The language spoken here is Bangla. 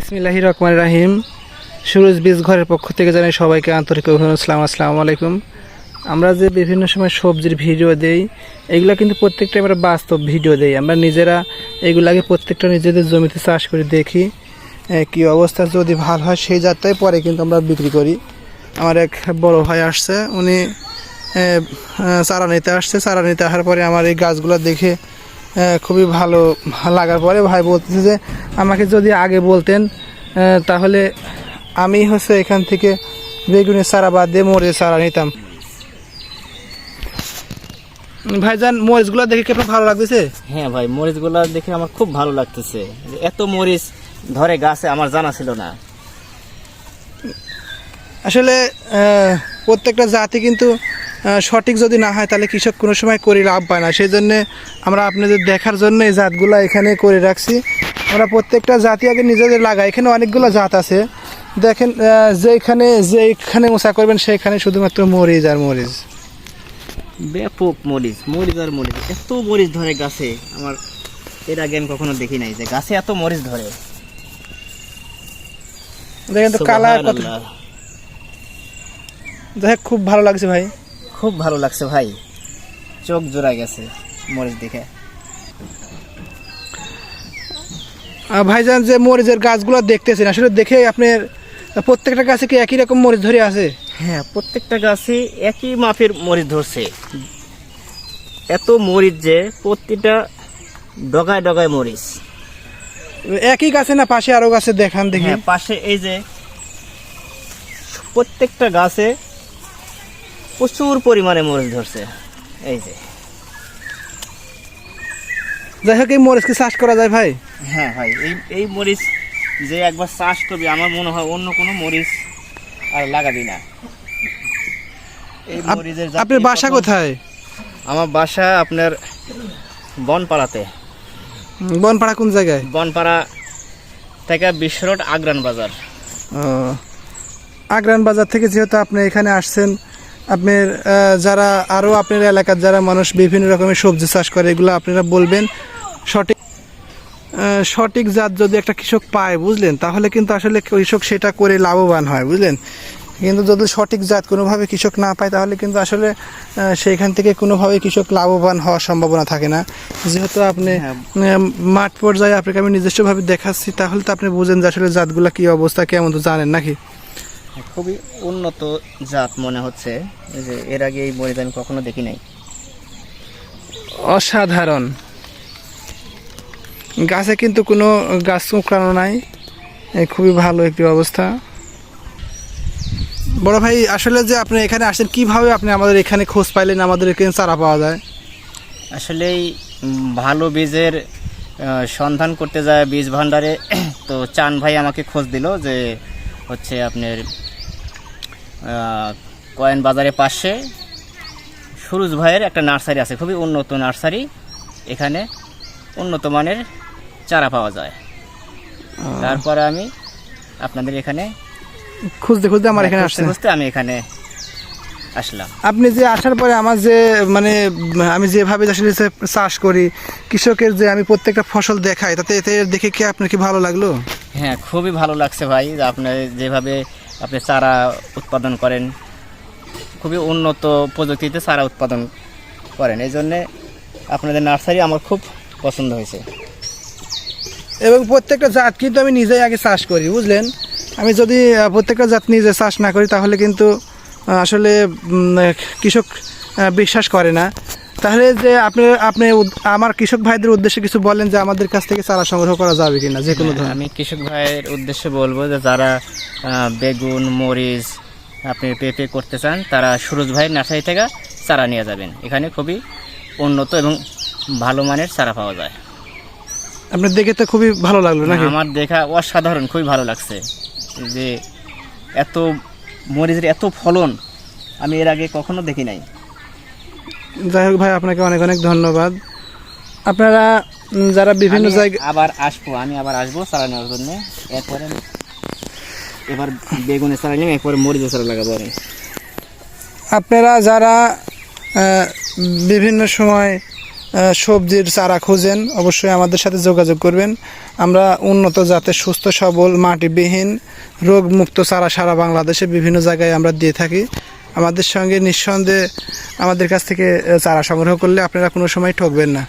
বিসমিল্লাহি রহমান রাহিম। সুরজ বীজ ঘরের পক্ষ থেকে জানাই সবাইকে আন্তরিক অভিনন্দন আসসালাম আসসালামু আলাইকুম। আমরা যে বিভিন্ন সময় সবজির ভিডিও দেই, এগুলো কিন্তু প্রত্যেকটা আমরা বাস্তব ভিডিও দেই। আমরা নিজেরা এগুলাকে প্রত্যেকটা নিজেদের জমিতে চাষ করে দেখি কি অবস্থা, যদি ভালো হয় সেই জাতটাই পরে কিন্তু আমরা বিক্রি করি। আমার এক বড় ভাই আসছে, উনি চারা নিতে আসছে। চারা নিতে আসার পরে আমার এই গাছগুলো দেখে খুবই ভালো লাগার পরে ভাই বলতেছে যে আমাকে যদি আগে বলতেন তাহলে আমি হচ্ছে এখান থেকে বেগুনের চারা বাদ দিয়ে মরিচের চারা নিতাম। ভাইজান মরিচগুলো দেখে কি ভালো লাগতেছে? হ্যাঁ ভাই মরিচগুলো দেখে আমার খুব ভালো লাগতেছে। এত মরিচ ধরে গাছে আমার জানা ছিল না। আসলে প্রত্যেকটা জাতি কিন্তু সঠিক যদি না হয় তাহলে কৃষক কোনো সময় করে লাভ পায় না। সেই জন্যে আমরা আপনাদের দেখার জন্য এই জাতগুলো এখানে করে রাখছি। আমরা প্রত্যেকটা জাতি আগে নিজেদের লাগাই। এখানে অনেকগুলো জাত আছে। দেখেন যেখানে যেখানে মোসা করবেন সেখানে শুধুমাত্র মরিচ আর মরিচ। ব্যাপক মরিচ মরিচ আর মরিচ। এত মরিচ ধরে গাছে। আমার এর আগে আমি কখনো দেখি নাই যে গাছে এত মরিচ ধরে। দেখেন তো কালার কত। দেখ খুব ভালো লাগছে ভাই। খুব ভালো লাগছে ভাই। চোখ জোড়া গেছে মরিচ দেখে। ভাইজান যে মরিচের গাছগুলো দেখতেছেন আসলে দেখে আপনার প্রত্যেকটা গাছে কি একই রকম মরিচ ধরে আছে? হ্যাঁ প্রত্যেকটা গাছে একই মাপের মরিচ ধরছে। এত মরিচ যে প্রতিটা ডগায় ডগায় মরিচ। একই গাছে না পাশে আরও গাছে দেখান দেখি। হ্যাঁ পাশে এই যে প্রত্যেকটা গাছে প্রচুর পরিমাণে মরিচ ধরছে। এই যে। যাই হোক এই মরিচ কি চাষ করা যায় ভাই। হ্যাঁ ভাই এই এই মরিচ যে একবার চাষ করবে আমার মনে হয় অন্য কোনো মরিচ আর লাগাবি না। আপনার বাসা কোথায়? আমার বাসা আপনার বনপাড়াতে। বনপাড়া কোন জায়গায়? বনপাড়া থেকে বিশ্ব রোড আগ্রান বাজার। আগ্রান বাজার থেকে যেহেতু আপনি এখানে আসছেন আপনার যারা আরও আপনার এলাকার যারা মানুষ বিভিন্ন রকমের সবজি চাষ করে এগুলো আপনারা বলবেন। সঠিক সঠিক জাত যদি একটা কৃষক পায় বুঝলেন? তাহলে কিন্তু আসলে কৃষক সেটা করে লাভবান হয় বুঝলেন? কিন্তু যদি সঠিক জাত কোনোভাবে কৃষক না পায় তাহলে কিন্তু আসলে সেইখান থেকে কোনোভাবে কৃষক লাভবান হওয়ার সম্ভাবনা থাকে না। যেহেতু আপনি হ্যাঁ। মাঠ পর্যায়ে আপনাকে আমি নিজস্বভাবে দেখাচ্ছি তাহলে তো আপনি বুঝেন যে আসলে জাতগুলা কি অবস্থা কেমন তো জানেন নাকি? খুবই উন্নত জাত মনে হচ্ছে। যে এর আগে এই মরিচ আমি কখনো দেখি নাই। অসাধারণ। গাছে কিন্তু কোনো গাছ চুঁকড়ানো নাই। খুবই ভালো একটি অবস্থা। বড় ভাই আসলে যে আপনি এখানে আসেন কীভাবে আপনি আমাদের এখানে খোঁজ পাইলেন আমাদের এখানে চারা পাওয়া যায়? আসলেই ভালো বীজের সন্ধান করতে যায় বীজ ভাণ্ডারে। তো চান ভাই আমাকে খোঁজ দিল যে হচ্ছে আপনার কয়েন বাজারের পাশে সুরুজ ভাইয়ের একটা নার্সারি আছে খুবই উন্নত নার্সারি। এখানে উন্নত মানের চারা পাওয়া যায়। তারপরে আমি আপনাদের এখানে খুঁজতে খুঁজতে আমার এখানে আসছেন। খুঁজতে আমি এখানে আসলাম। আপনি যে আসার পরে আমার যে মানে আমি যেভাবে আসলে চাষ করি কৃষকের যে আমি প্রত্যেকটা ফসল দেখাই তাতে এতে দেখে কি আপনার কি ভালো লাগল? হ্যাঁ খুবই ভালো লাগছে ভাই। আপনার যেভাবে আপনি চারা উৎপাদন করেন। খুবই উন্নত প্রযুক্তিতে চারা উৎপাদন করেন। এই জন্যে আপনাদের নার্সারি আমার খুব পছন্দ হয়েছে। এবং প্রত্যেকটা জাত কিন্তু আমি নিজেই আগে চাষ করি, বুঝলেন? আমি যদি প্রত্যেকটা জাত নিজে চাষ না করি, তাহলে কিন্তু আসলে কৃষক বিশ্বাস করে না। তাহলে যে আপনি আপনি আমার কৃষক ভাইদের উদ্দেশ্যে কিছু বলেন যে আমাদের কাছ থেকে চারা সংগ্রহ করা যাবে কিনা যে কোনো হ্যাঁ, ধরনের। আমি কৃষক ভাইয়ের উদ্দেশ্যে বলব যে যারা বেগুন মরিচ আপনি পেঁপে করতে চান তারা সুরজ ভাইয়ের নার্সারি থেকে চারা নিয়ে যাবেন। এখানে খুবই উন্নত এবং ভালো মানের চারা পাওয়া যায়। আপনার দেখে তো খুবই ভালো লাগল না আমার দেখা অসাধারণ খুবই ভালো লাগছে যে এত মরিচের এত ফলন আমি এর আগে কখনো দেখি নাই। যাই হোক ভাই আপনাকে অনেক অনেক ধন্যবাদ। আপনারা যারা বিভিন্ন জায়গায় আবার আসব আমি আবার আসব চারা নেওয়ার জন্য। এরপরে এবার বেগুনের চারা নিয়ে এরপরে মরিচের চারা লাগাবো আমি। আপনারা যারা বিভিন্ন সময় সবজির চারা খোঁজেন অবশ্যই আমাদের সাথে যোগাযোগ করবেন। আমরা উন্নত জাতের সুস্থ সবল মাটিবিহীন রোগমুক্ত চারা সারা বাংলাদেশে বিভিন্ন জায়গায় আমরা দিয়ে থাকি। আমাদের সঙ্গে নিঃসন্দেহে আমাদের কাছ থেকে চারা সংগ্রহ করলে আপনারা কোনো সময় ঠকবেন না।